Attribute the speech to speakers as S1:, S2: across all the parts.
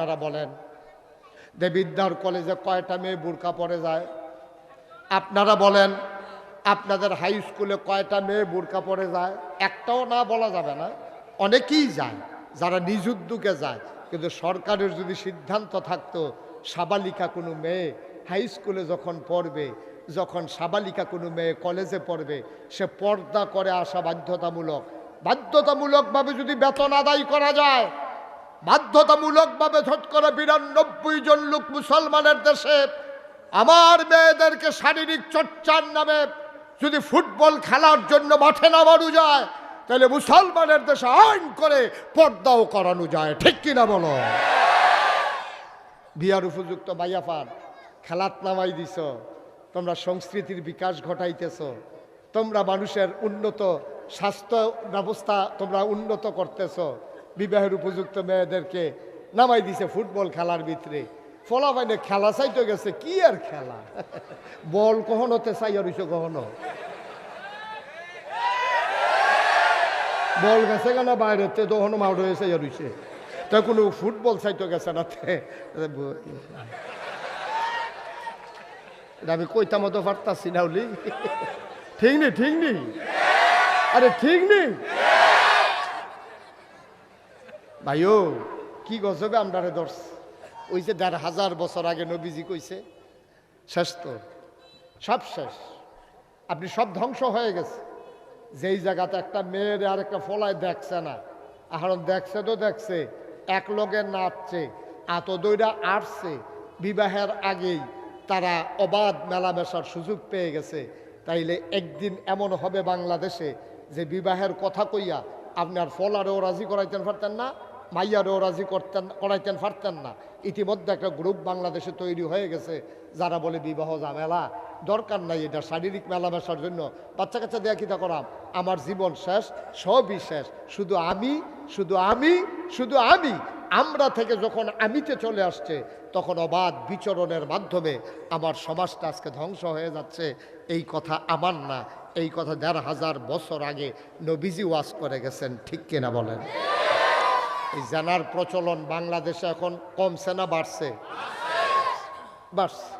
S1: আপনারা বলেন। দেবিদ্যার কলেজে কয়টা মেয়ে বোরকা পরে যায়? আপনারা বলেন, আপনাদের হাই স্কুলে কয়টা মেয়ে বোরকা পরে যায়? একটাও না বলা যাবে না। অনেকেই যায়, যারা নিজ উদ্যোগে যায়। কিন্তু সরকারের যদি সিদ্ধান্ত থাকতো, সাবালিকা কোনো মেয়ে হাই স্কুলে যখন পড়বে, যখন সাবালিকা কোনো মেয়ে কলেজে পড়বে, সে পর্দা করে আসা বাধ্যতামূলক। বাধ্যতামূলকভাবে যদি বেতন আদায় করা যায় বাধ্যতামূলকভাবে ঝট করে বিরানব্বই জন লোক মুসলমানের দেশে, আমার মেয়েদেরকে শারীরিক চর্চার নামে যদি ফুটবল খেলার জন্য মাঠে নামানো যায়, তাহলে মুসলমানের দেশে আইন করে পর্দাও করানো যায়। ঠিক কিনা বলো? বিয়ার উপযুক্ত মাইয়াফান খেলাত নামাই দিছ, তোমরা সংস্কৃতির বিকাশ ঘটাইতেছ, তোমরা মানুষের উন্নত স্বাস্থ্য ব্যবস্থা তোমরা উন্নত করতেছ বিবাহের উপযুক্ত মেয়েদেরকে নামাই দিছে ফুটবল খেলার ভিতরে। ফলাফাইনে খেলা চাইতে গেছে, কি আর খেলা? বল কখনোতে চাই আর কখনো? বল গেছে কেন বাইরেতে? তখনও মাউট হয়েছে আর হইছে। তা কোনো ফুটবল চাইতে গেছে না তে। আমি কইতাম মতো পারতাছি না ঠিক নেই ঠিক নেই আরে ঠিক নেই ভাইও, কি গজবে আমরা দর্শ ওই যে দেড় হাজার বছর আগে নবীজি কইছে, শেষ তো, সব শেষ। আপনি সব ধ্বংস হয়ে গেছে। যেই জায়গাতে একটা মেয়ের আর একটা ফলায় দেখছে না এখন দেখছে তো দেখছে, এক লগে নাচছে আত দৈরা আটছে বিবাহের আগেই তারা অবাধ মেলামেশার সুযোগ পেয়ে গেছে। তাইলে একদিন এমন হবে বাংলাদেশে যে বিবাহের কথা কইয়া আপনার ফলারেও রাজি করাইতেন পারতেন না? মাইয়ারেও রাজি করতেন, করাইতেন পারতেন না। ইতিমধ্যে একটা গ্রুপ বাংলাদেশে তৈরি হয়ে গেছে, যারা বলে বিবাহ ঝামেলা। দরকার নাই এটা, শারীরিক মেলামেশার জন্য। বাচ্চা কাচ্চা দেয়া কিতা করাম? আমার জীবন শেষ, সবই শেষ। শুধু আমি শুধু আমি শুধু আমি। আমরা থেকে যখন আমিতে চলে আসছে, তখন অবাধ বিচরণের মাধ্যমে আমার সমাজটা আজকে ধ্বংস হয়ে যাচ্ছে। এই কথা আমার না, এই কথা দেড় হাজার বছর আগে নবীজি ওয়াজ করে গেছেন, ঠিক কিনা বলেন? এই জানার প্রচলন বাংলাদেশে এখন কমছে না, বাড়ছে। বাড়ছে।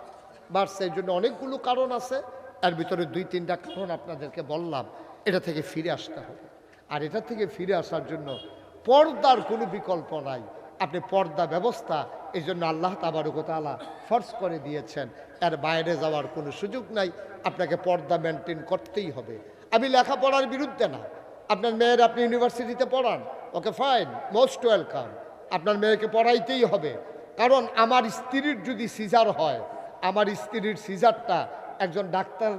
S1: বাড়ছে, এই জন্য অনেকগুলো কারণ আছে। এর ভিতরে দুই, তিনটা কারণ আপনাদেরকে বললাম। এটা থেকে ফিরে আসতে হবে। আর এটা থেকে ফিরে আসার জন্য পর্দার কোনো বিকল্প নাই। আপনি পর্দা ব্যবস্থা, এই জন্য আল্লাহ তাবারকতালা ফর্স করে দিয়েছেন। এর বাইরে যাওয়ার কোনো সুযোগ নাই। আপনাকে পর্দা মেনটেন করতেই হবে। আমি লেখাপড়ার বিরুদ্ধে না। আপনার মেয়ের আপনি ইউনিভার্সিটিতে পড়ান, ওকে ফাইন মোস্ট ওয়েলকাম আপনার মেয়েকে পড়াইতেই হবে। কারণ আমার স্ত্রীর যদি সিজার হয়, আমার স্ত্রীর সিজারটা একজন ডাক্তার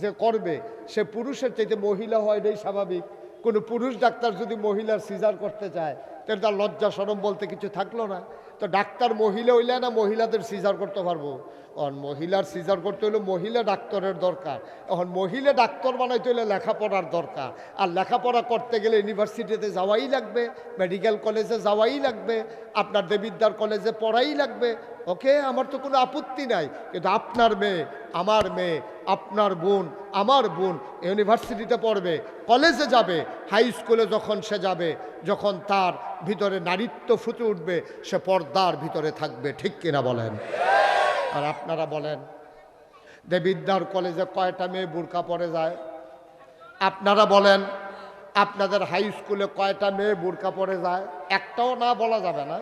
S1: যে করবে, সে পুরুষের চাইতে মহিলা হয় এটাই স্বাভাবিক। কোনো পুরুষ ডাক্তার যদি মহিলার সিজার করতে চায়, তাহলে তার লজ্জা সরম বলতে কিছু থাকল না। তো ডাক্তার মহিলা হইলে না মহিলাদের সিজার করতে পারব। এখন মহিলার সিজার করতে হলে মহিলা ডাক্তারের দরকার। এখন মহিলা ডাক্তার বানাইতে হলে লেখাপড়ার দরকার। আর লেখাপড়া করতে গেলে ইউনিভার্সিটিতে যাওয়াই লাগবে মেডিকেল কলেজে যাওয়াই লাগবে, আপনার দেবিদ্যার কলেজে পড়াই লাগবে। ওকে, আমার তো কোনো আপত্তি নাই। কিন্তু আপনার মেয়ে, আমার মেয়ে, আপনার বোন, আমার বোন ইউনিভার্সিটিতে পড়বে কলেজে যাবে হাই স্কুলে যখন সে যাবে, যখন তার ভিতরে নারীত্ব ফুটে উঠবে, সে পর্দার ভিতরে থাকবে। ঠিক কিনা বলেন? আর আপনারা বলেন, দেবিদ্যার কলেজে কয়টা মেয়ে বোরকা পরে যায়? আপনারা বলেন, আপনাদের হাই স্কুলে কয়টা মেয়ে বোরকা পরে যায়? একটাও না বলা যাবে না।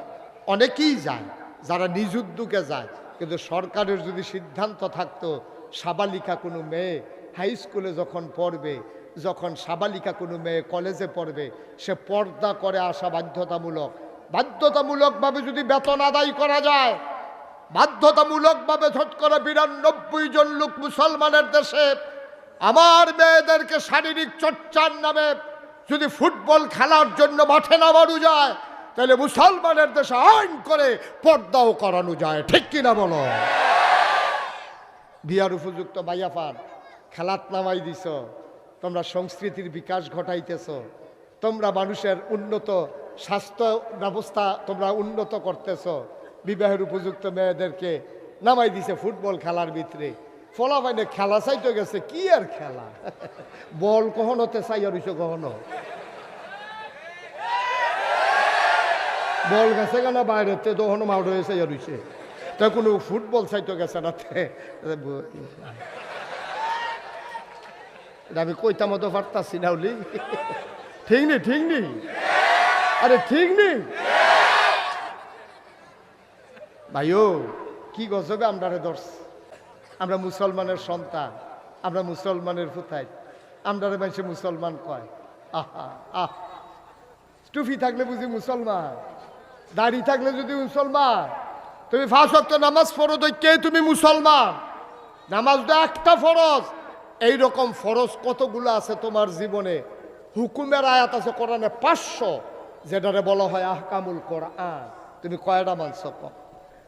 S1: অনেকেই যায়, যারা নিজ উদ্যোগে যায়। কিন্তু সরকারের যদি সিদ্ধান্ত থাকতো, সাবালিকা কোনো মেয়ে হাই স্কুলে যখন পড়বে, যখন সাবালিকা কোনো মেয়ে কলেজে পড়বে, সে পর্দা করে আসা বাধ্যতামূলক। বাধ্যতামূলকভাবে যদি বেতন আদায় করা যায় বাধ্যতামূলকভাবে ঝট করে বিরানব্বই জন লোক মুসলমানের দেশে, আমার মেয়েদেরকে শারীরিক চর্চার নামে যদি ফুটবল খেলার জন্য মাঠে নামানো যায়, তাহলে মুসলমানের দেশে আইন করে পর্দাও করানো যায়। ঠিক কিনা বলো? বিয়ার উপযুক্ত মাইয়াফান খেলাত নামাই দিছ, তোমরা সংস্কৃতির বিকাশ ঘটাইতেছ, তোমরা মানুষের উন্নত স্বাস্থ্য ব্যবস্থা তোমরা উন্নত করতেছ বিবাহের উপযুক্ত মেয়েদেরকে নামাই দিছে ফুটবল খেলার ভিতরে। ফলাফাইনে খেলা চাইতে গেছে, কি আর খেলা? বল কখনোতে চাই আর কখনো? বল গেছে কেন বাইরে? তে তখন মাউট হয়েছে রইছে তা কোনো ফুটবল চাইতো গেছে না তে। আমি কইতাম মতো পারতাছি না ঠিক নি ঠিক নি? আরে ঠিক নি? ভাইও, কি গজবে আমরা দর্শ আমরা মুসলমানের সন্তান, আমরা মুসলমানের ফুতাই আমরা মানুষে মুসলমান কয়। আহা, আহ। টুফি থাকলে বুঝি মুসলমান, দাড়ি থাকলে যদি মুসলমান। তুমি ফাঁস অক্ত নামাজ ফরজ কে তুমি মুসলমান? নামাজ তো একটা ফরজ। এই রকম ফরজ কতগুলো আছে তোমার জীবনে? হুকুমের আয়াত আছে কোরআনে পাঁচশো, যেটারে বলা হয় আহকামুল কোরআন। তুমি কয়টা মানছ কম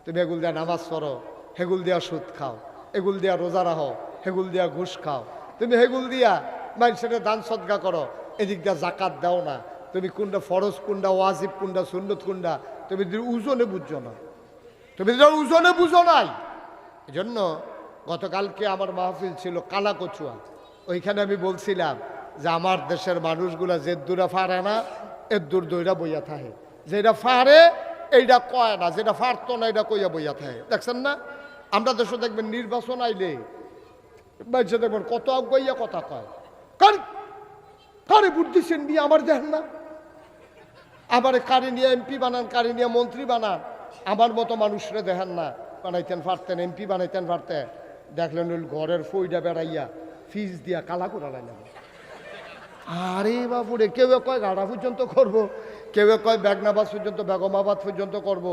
S1: তুমি এগুল দিয়া নামাজ পড়ো, হেগুল দিয়া সুদ খাও, এগুল দিয়া রোজা রাখো, হেগুল দিয়া ঘুষ খাও। তুমি হেগুল দিয়া মানুষের দান সদ্গা করো, এদিক দিয়া জাকাত দাও না। তুমি কোনটা ফরজ, কোনটা ওয়াজিব, কোনটা সুন্নত, কোনটা, তুমি ওজনে বুঝছ না। তুমি ওজনে বুঝো নাই, এজন্য গতকালকে আমার মাহফিল ছিল কালাকচুয়া। ওইখানে আমি বলছিলাম যে আমার দেশের মানুষগুলা যে দূরে ফারে না, এর দূর দইরা বইয়া থাকে। যেটা ফারে এইটা কয় না যেটা ফারতো না এটা কইয়া বইয়া থাকে। দেখছেন না? আমরা দেশে দেখবেন নির্বাচন আইলে দেখবেন কত আগাইয়া কথা কয়। কার, কারে ভোট দিচ্ছেন বিয়ে আমার দেখেন না? আবার কারি নিয়ে এমপি বানান, কারি নিয়ে মন্ত্রী বানান, আমার মতো মানুষরে দেখেন না। বানাইতেন পারতেন এমপি বানাইতেন পারতেন দেখলেন ঘরের ফইটা বেড়াইয়া ফিজ দিয়া কালা করে আরে বাবুরে কেউ কয় গাড়া পর্যন্ত করব? কেউ কয় বেগনাবাদ পর্যন্ত বেগমাবাদ পর্যন্ত করব।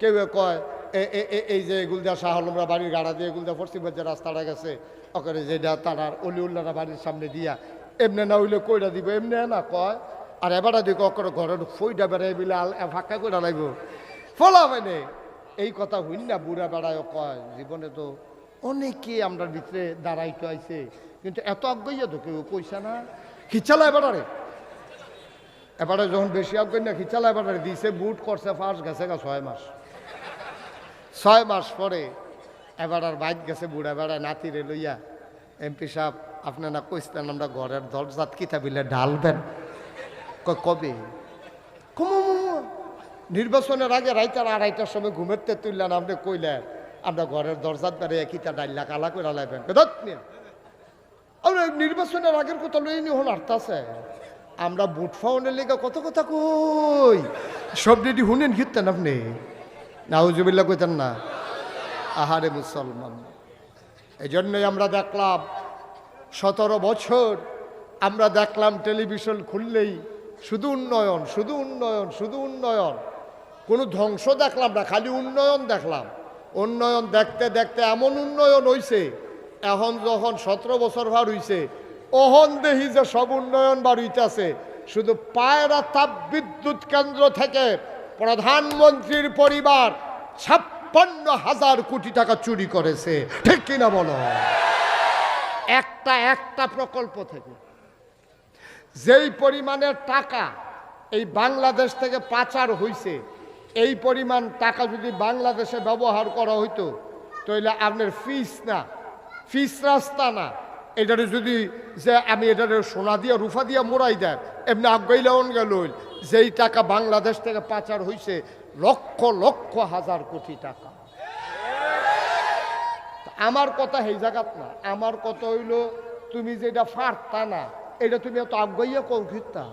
S1: কেউ কয় এই যে এগুলদা শাহ আলমরা বাড়ির গাড়া দিয়ে এগুলদা পশ্চিমের যে রাস্তাটা গেছে, ওখানে যেটা তারার অলিউল্লারা বাড়ির সামনে দিয়া, এমনি না হইলে কইরা দিব, এমনি না কয়, আর এবারে দিক অকরে ঘরের ফইটা বেড়াই বিলে আল ফাঁকা করে লাগবো ফলা মানে এই কথা হইন না বুড়া বেড়ায় কয়, জীবনে তো অনেকে আমরা ভিতরে দাঁড়াইতে আইছে, কিন্তু এত আজ্ঞাইয়া তো কেউ কইছে না। খিচালা এবারে এবারে যখন বেশি আজ্ঞাই না খিচালা এবারে দিছে, বুট করছে ফার্স্ট গেছে গা ছয় মাস। ছয় মাস পরে এবার আর বাইক গেছে বুড়া বেড়ায় নাতিরে লইয়া এমপি সাহেব, আপনি না কইছিলেন আমরা ঘরের দরজাত কিতা বিলে ঢালবেন কবে? নির্বাচনের আগে রাইতার আড়াইটার সময় ঘুমেরতে তুললেন, আপনি কইলেন, আমরা ঘরের দরজাত বেড়ে কিতা ডাইলা কালা করে লাইবেন। নির্বাচনের আগের কথা লই নি হন আর্তাছে আমরা বুট ফাউনের লেগে কত কথা কই? সব রেডি হুনেন ঘিরতেন আপনি? নাউজুবিল্লা কইতেন না। আহারে মুসলমান। এই জন্যই আমরা দেখলাম, সতেরো বছর আমরা দেখলাম টেলিভিশন খুললেই শুধু উন্নয়ন শুধু উন্নয়ন শুধু উন্নয়ন। কোনো ধ্বংস দেখলাম না, খালি উন্নয়ন দেখলাম। উন্নয়ন দেখতে দেখতে এমন উন্নয়ন হইছে, এখন যখন সতেরো বছর ভার হইছে অহন দেহি যে সব উন্নয়ন বার হইতেছে শুধু পায়রা তাপ বিদ্যুৎ কেন্দ্র থেকে প্রধানমন্ত্রীর পরিবার ছাপ্পান্ন হাজার কোটি টাকা চুরি করেছে। ঠিক কিনা বলো? একটা একটা প্রকল্প থেকে। যেই পরিমাণের টাকা এই বাংলাদেশ থেকে পাচার হইছে, এই পরিমাণ টাকা যদি বাংলাদেশে ব্যবহার করা হইতো তাহলে আপনার ফিস না ফিস রাস্তা না। এটারে যদি যে আমি এটারে সোনা দিয়া, রুফা দিয়া মোড়াই দেন এমনি আগাইলেন গেল যেই টাকা বাংলাদেশ থেকে পাচার হইছে, লক্ষ লক্ষ হাজার কোটি টাকা। আমার কথা সেই জায়গাত না। আমার কথা হইল, তুমি যেটা ফারতা না, এটা তুমি এত আগাইয়া ফিরতা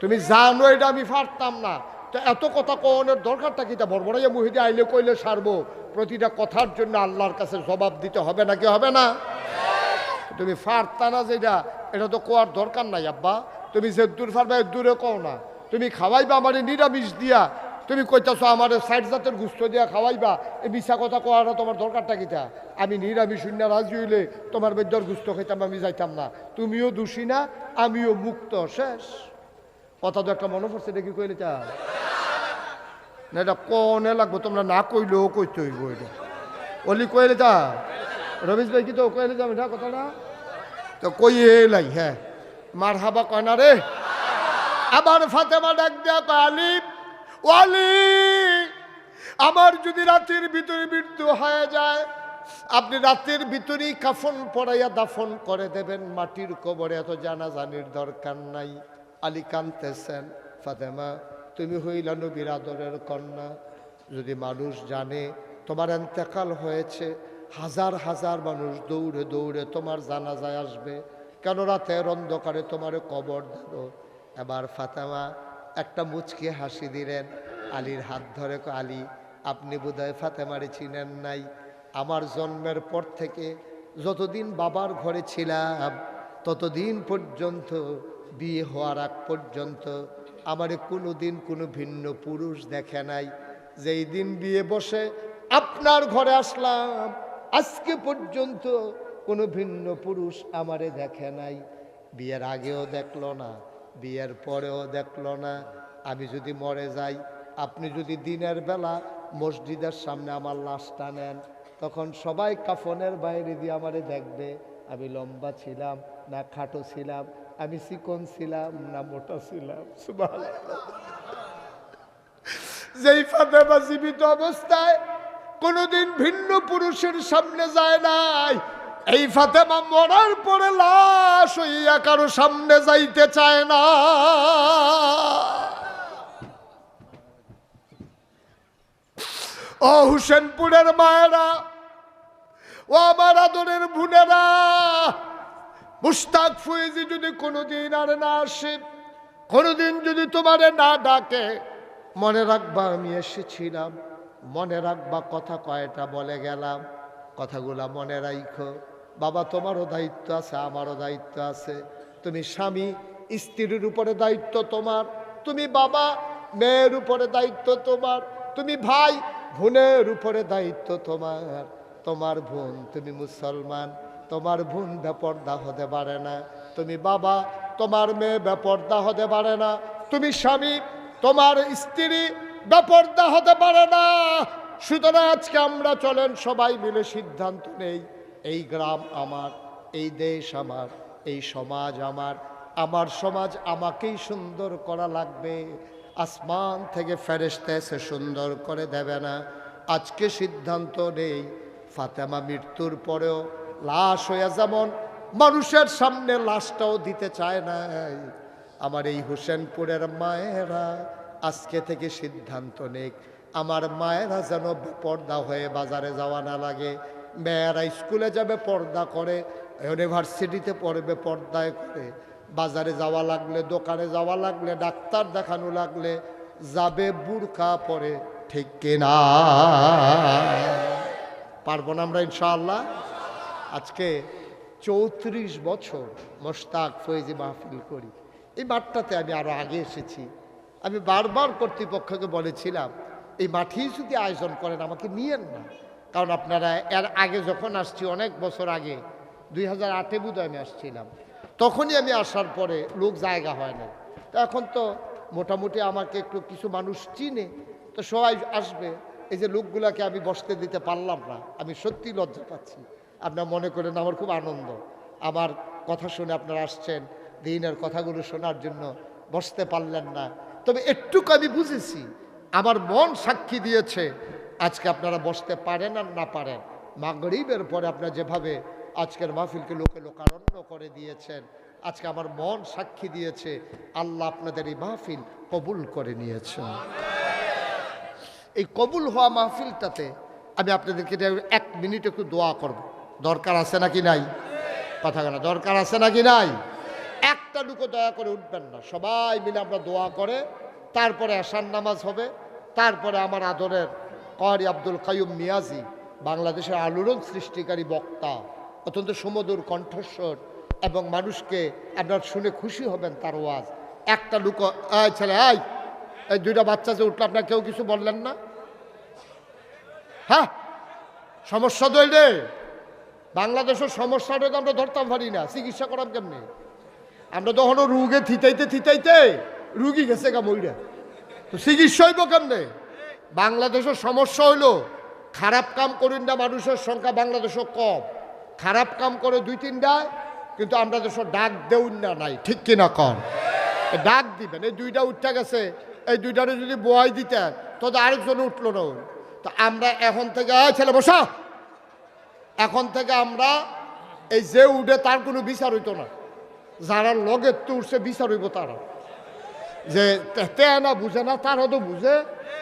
S1: তুমি জানো এটা আমি ফারতাম না। তো এত কথা কনের দরকারটা কি তা বড়বড়াইয়া মুহিদে আইলে কইলে সারবো। প্রতিটা কথার জন্য আল্লাহর কাছে জবাব দিতে হবে নাকি হবে না? তুমি ফারতা না যেটা, এটা তো কোয়ার দরকার নাই, আব্বা। তুমি যে দূর ফারবা দূরে কও না। তুমি খাওয়াইবা আমার নিরামিষ দিয়া। তুমি কইতাছো আমার সাইড জাতের গুস্ত দিয়া খাওয়াইবা। এই মিশা কথা কোয়াটা তোমার দরকারটা কিটা আমি নিরামিষ শূন্য রাজি হইলে তোমার বেদ্যর গুস্ত খাইতাম, আমি যাইতাম না। তুমিও দোষী না, আমিও মুক্ত, শেষ। কথা তো একটা মনে পড়ছে, দেখি কইলে তা। না, এটা কনে লাগবো? তোমরা না কইলেও কইতে হইব এটা। অলি কইলে তা? রমেশ ভাই কি তো কইলে যাবে না কথাটা? তো কই এলাই হ্যাঁ। মার হাবা কয় না রে? আবার ফাতেমা ডাক দেয়া কয়, আলিম ওয়ালি আমার যদি রাতের ভিতরে মৃত্যু হয়ে যায়, আপনি রাতের ভিতরেই কাফন পড়াইয়া দাফন করে দেবেন, মাটির কবরে এত জানাজানির দরকার নাই। আলী কানতেছেন ফাতেমা, তুমি হইলা নবীর আদরের কন্যা, যদি মানুষ জানে, তোমার এন্তেকাল হয়েছে হাজার হাজার মানুষ দৌড়ে দৌড়ে তোমার জানাজায় আসবে। কেন রাতের অন্ধকারে তোমার কবর দেব এবার ফাতেমা একটা মুচকি হাসি দিলেন। আলীর হাত ধরে আলী, আপনি বোধহয় ফাতেমারে চিনেন নাই। আমার জন্মের পর থেকে যতদিন বাবার ঘরে ছিলাম, ততদিন পর্যন্ত, বিয়ে হওয়ার আগ পর্যন্ত আমারে কোনো দিন কোনো ভিন্ন পুরুষ দেখে নাই। যেই দিন বিয়ে বসে আপনার ঘরে আসলাম আজকে পর্যন্ত কোনো ভিন্ন পুরুষ আমারে দেখে নাই। বিয়ের আগেও দেখল না, বিয়ের পরেও দেখল না। আমি যদি মরে যাই, আপনি যদি দিনের বেলা মসজিদের সামনে আমার লাশটা নেন, তখন সবাই কাফনের বাইরে দিয়ে আমারে দেখবে। আমি লম্বা ছিলাম, না খাটো ছিলাম, আমি চিকন ছিলাম, না মোটা ছিলাম। যেই ফাতেমা জীবিত অবস্থায় কোনোদিন ভিন্ন পুরুষের সামনে যায় নাই। এই ফাতেমা মরার পরে লাশ হইয়া কারও সামনে যাইতে চায় না। ও হুসেনপুরের মায়েরা, ও আমার আদরের বোনেরা মুস্তাক ফুয়েজি যদি কোনোদিন আর না আসে, কোনোদিন যদি তোমারে না ডাকে, মনে রাখবা আমি এসেছিলাম। মনে রাখবা, কথা কয়টা বলে গেলাম, কথাগুলা মনে রাখো বাবা, তোমারও দায়িত্ব আছে, আমারও দায়িত্ব আছে। তুমি স্বামী, স্ত্রীর উপরে দায়িত্ব তোমার। তুমি বাবা, মেয়ের উপরে দায়িত্ব তোমার। তুমি ভাই, বোনের উপরে দায়িত্ব তোমার। তোমার বোন, তুমি মুসলমান, তোমার বোন বেপর্দা হতে পারে না। তুমি বাবা, তোমার মেয়ে বেপর্দা হতে পারে না। তুমি স্বামী, তোমার স্ত্রী বেপর্দা হতে পারে না। সুতরাং আজকে আমরা চলেন, সবাই মিলে সিদ্ধান্ত নেই, এই গ্রাম আমার, এই দেশ আমার, এই সমাজ আমার আমার সমাজ আমাকেই সুন্দর করা লাগবে। আসমান থেকে ফেরেস্তে এসে সুন্দর করে দেবে না। আজকে সিদ্ধান্ত নেই, ফাতেমা মৃত্যুর পরেও লাশ হয়ে যেমন মানুষের সামনে লাশটাও দিতে চায় না আমার এই হোসেনপুরের মায়েরা আজকে থেকে সিদ্ধান্ত নেক। আমার মায়েরা যেন পর্দা হয়ে বাজারে যাওয়া না লাগে। মেয়েরা স্কুলে যাবে, পর্দা করে, ইউনিভার্সিটিতে পড়বে, পর্দায় করে। বাজারে যাওয়া লাগলে, দোকানে যাওয়া লাগলে, ডাক্তার দেখানো লাগলে, যাবে বুরকা পরে, ঠিক কিনা? পারব না আমরা ইনশাআল্লাহ? আজকে চৌত্রিশ বছর মোস্তাক ফৈজি মাহফিল করি। এই মাঠটাতে আমি আরও আগে এসেছি। আমি বারবার কর্তৃপক্ষকে বলেছিলাম, এই মাঠেই যদি আয়োজন করেন, আমাকে নিয়েন না। কারণ আপনারা এর আগে যখন আসছি, অনেক বছর আগে, দুই হাজার আটে বুধ আমি আসছিলাম, তখনই আমি আসার পরে লোক জায়গা হয় না তো এখন তো মোটামুটি আমাকে একটু কিছু মানুষ চিনে, তো সবাই আসবে। এই যে লোকগুলাকে আমি বসতে দিতে পারলাম না, আমি সত্যি লজ্জা পাচ্ছি। আপনার মনে করেন আমার খুব আনন্দ। আমার কথা শুনে আপনারা আসছেন, দিনের কথাগুলো শোনার জন্য বসতে পারলেন না। তবে একটুকু আমি বুঝেছি। আমার মন সাক্ষী দিয়েছে, আজকে আপনারা বসতে পারেন আর না পারেন। মাগরিবের পরে আপনারা যেভাবে আজকের মাহফিলকে লোকে লোকারণ্য করে দিয়েছেন, আজকে আমার মন সাক্ষী দিয়েছে, আল্লাহ আপনাদের এই মাহফিল কবুল করে নিয়েছেন এই কবুল হওয়া মাহফিলটাতে আমি আপনাদেরকে এক মিনিট একটু দোয়া করব। দরকার আছে নাকি নাই? কথা দরকার আছে নাকি নাই? একটা লুকো দয়া করে উঠবেন না। সবাই মিলে আমরা দোয়া করে, তারপরে আসার নামাজ হবে, তারপরে আমার আদরের করি আব্দুল কাইম মিয়াজি বাংলাদেশের আলোড়ন সৃষ্টিকারী বক্তা, অত্যন্ত সুমধুর কণ্ঠস্বর এবং মানুষকে আপনার শুনে খুশি হবেন তার ওয়াজ। একটা লুকো ছেলে, এই এই দুইটা বাচ্চা যে উঠল, আপনার কেউ কিছু বললেন না? হ্যাঁ সমস্যা দইলে বাংলাদেশের সমস্যাটা তো আমরা ধরতাম পারি না। চিকিৎসা করাম কেমনি? আমরা তখন রুগে থিতাইতে থিতাইতে রুগী গেছে গা মইরা। তো চিকিৎসা হইব কেমনে? বাংলাদেশের সমস্যা হইল, খারাপ কাম করেন না মানুষের সংখ্যা বাংলাদেশও কম। খারাপ কাম করে দুই তিনটায় কিন্তু আমরা দেশের ডাক দেউন না নাই, ঠিক কিনা কম ডাক দিবেন, এই দুইটা উঠতে গেছে, এই দুইটারে যদি বয় দিতেন তো আরেকজন উঠল না। তো আমরা এখন থেকে, "এই ছেলে বসা! এখন থেকে আমরা এই যে উঠে তার কোনো বিচার হইতো না। যারা লগের তো উঠছে বিচার তারা যে তে- না বুঝে না তারা তো বুঝে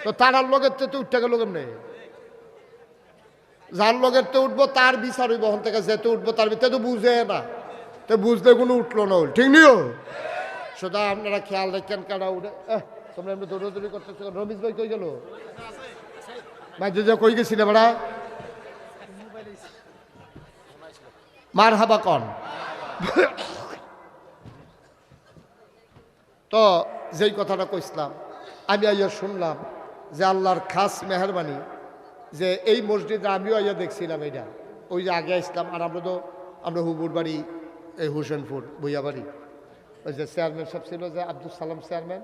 S1: তো তারার লগের তে উঠতে গেল কেমনে যার লগের তো উঠবো তার বিচার হইব হন থেকে যেতে উঠবো তার ভিতরে তো বুঝে না। তো বুঝতে কোনো উঠল না ঠিক নিও? শুধু আপনারা খেয়াল রাখেন কারা উঠে। তোমরা এমনি দৌড়াদৌড়ি করতেছো? রমেশ ভাই কই গেল? ভাই যে কই গেছিলে বেড়া মার হাবা কন। তো যেই কথাটা কইসলাম আমি আইয়া শুনলাম যে আল্লাহর খাস মেহরবানি, যে এই মসজিদে আমিও আইয়া দেখছিলাম এটা ওই যে আগে আসলাম আর আমরা তো, আমরা হুবুর বাড়ি, এই হুসেনপুর বইয়া বাড়ি। ওই যে চেয়ারম্যান সব ছিল যে আব্দুল সালাম চেয়ারম্যান,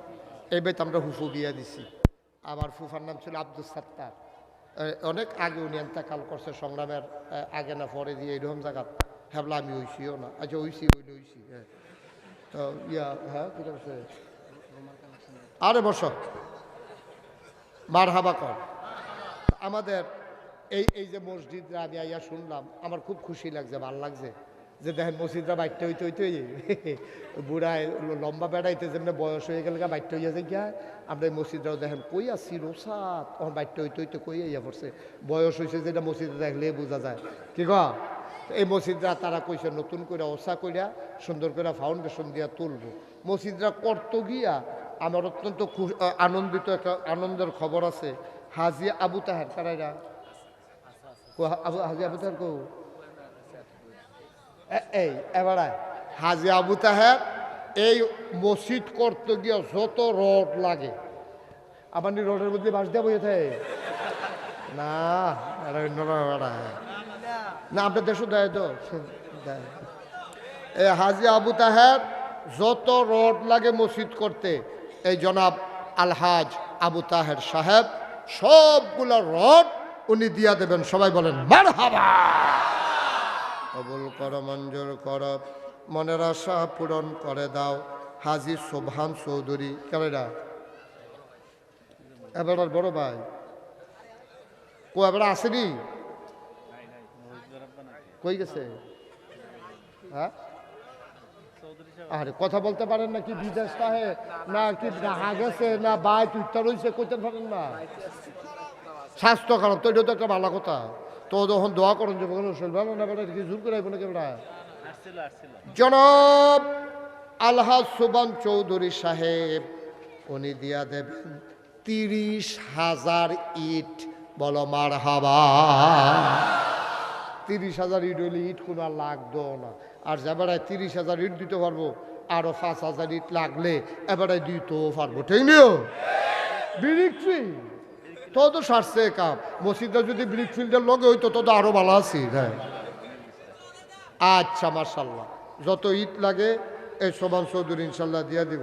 S1: এই বেত আমরা হুফু বিয়া দিছি। আমার ফুফার নাম ছিল আব্দুল সাত্তার। অনেক আগে উনি এন্তাকাল করছে সংগ্রামের আগে না পরে দিয়ে এইরকম জায়গা হ্যাবলা আমি হইছিও না। আচ্ছা হইছি, হইলে হইছি হ্যাঁ। তো ইয়া হ্যাঁ আরে বস। মার হাবা কর। আমাদের এই এই যে মসজিদরা আমি আইয়া শুনলাম, আমার খুব খুশি লাগছে, ভালো লাগছে। যে দেখেন মসজিদরা বাইরটা হইতে হইতে বুড়ায় লম্বা বেড়াইতে যেমনি বয়স হয়ে গেলে বাইরটা হইয়া যে গিয়া আমরা এই মসজিদরাও দেখেন, কই আসি রোসাত তখন বাইরটা হইতে হইতে কই আইয়া পড়ছে? বয়স হয়েছে যেটা মসজিদে দেখলে বোঝা যায়। কি ক এই মসজিদরা তারা কইছে, নতুন করে ওসা কইরা সুন্দর করে ফাউন্ডেশন দিয়া তুলবো। মসজিদরা করতো গিয়া আমার অত্যন্ত খু- আনন্দিত একটা আনন্দের খবর আছে। হাজি আবু তাহার, তারা আবু, হাজি আবু তাহের কো? এই, এবারে হাজি আবু তাহের এই মসজিদ করতে গিয়ে যত রড লাগে আমার রোডের মধ্যে বাস দেওয়া বইয়ে থাকে? না। না, আপনার দেশও দেয় তো। এই হাজি আবু তাহের, যত রড লাগে মসজিদ করতে, এই জনাব আলহাজ আবু তাহের সাহেব, সবগুলো রড উনি দিয়া দেবেন। সবাই বলেন মার কবুল কর, মঞ্জুর কর, মনের আশা পূরণ করে দাও। হাজি শোভান চৌধুরী কেমন এবার বড় ভাই। কো, এবার আসেনি? কই গেছে? হ্যাঁ? আরে, কথা বলতে পারেন না, কি বিদেশ তাহে? না, কি দেখা গেছে, না বাই টুইটার রয়েছে কইতে পারেন না। স্বাস্থ্য খারাপ, তো এটা তো একটা ভালো কথা। তো যখন দোয়া করেন, যে ভালো না বেটা কি জোর করে আইব না কেবড়া জনাব আলহাজ সুবান চৌধুরী সাহেব, উনি দিয়া দেবেন তিরিশ হাজার ইট। বলো মার হাবা তিরিশ হাজার ইট হইলে ইট কোনো আর লাগতো না। আর এবারে তিরিশ হাজার ইট দিতে পারব, আরও পাঁচ হাজার ইট লাগলে এবারে দিতেও পারব। ঠিক নিও? ব্রিক ফিল্ড তো তো সারছে কাপ মসজিদটা যদি ব্রিক ফিল্ডের লগে হইতো, তো তো আরও ভালো আছি হ্যাঁ। আচ্ছা মার্শাল্লাহ যত ইট লাগে, এই সোমান চৌধুরী ইনশাল্লাহ দিয়া দিব।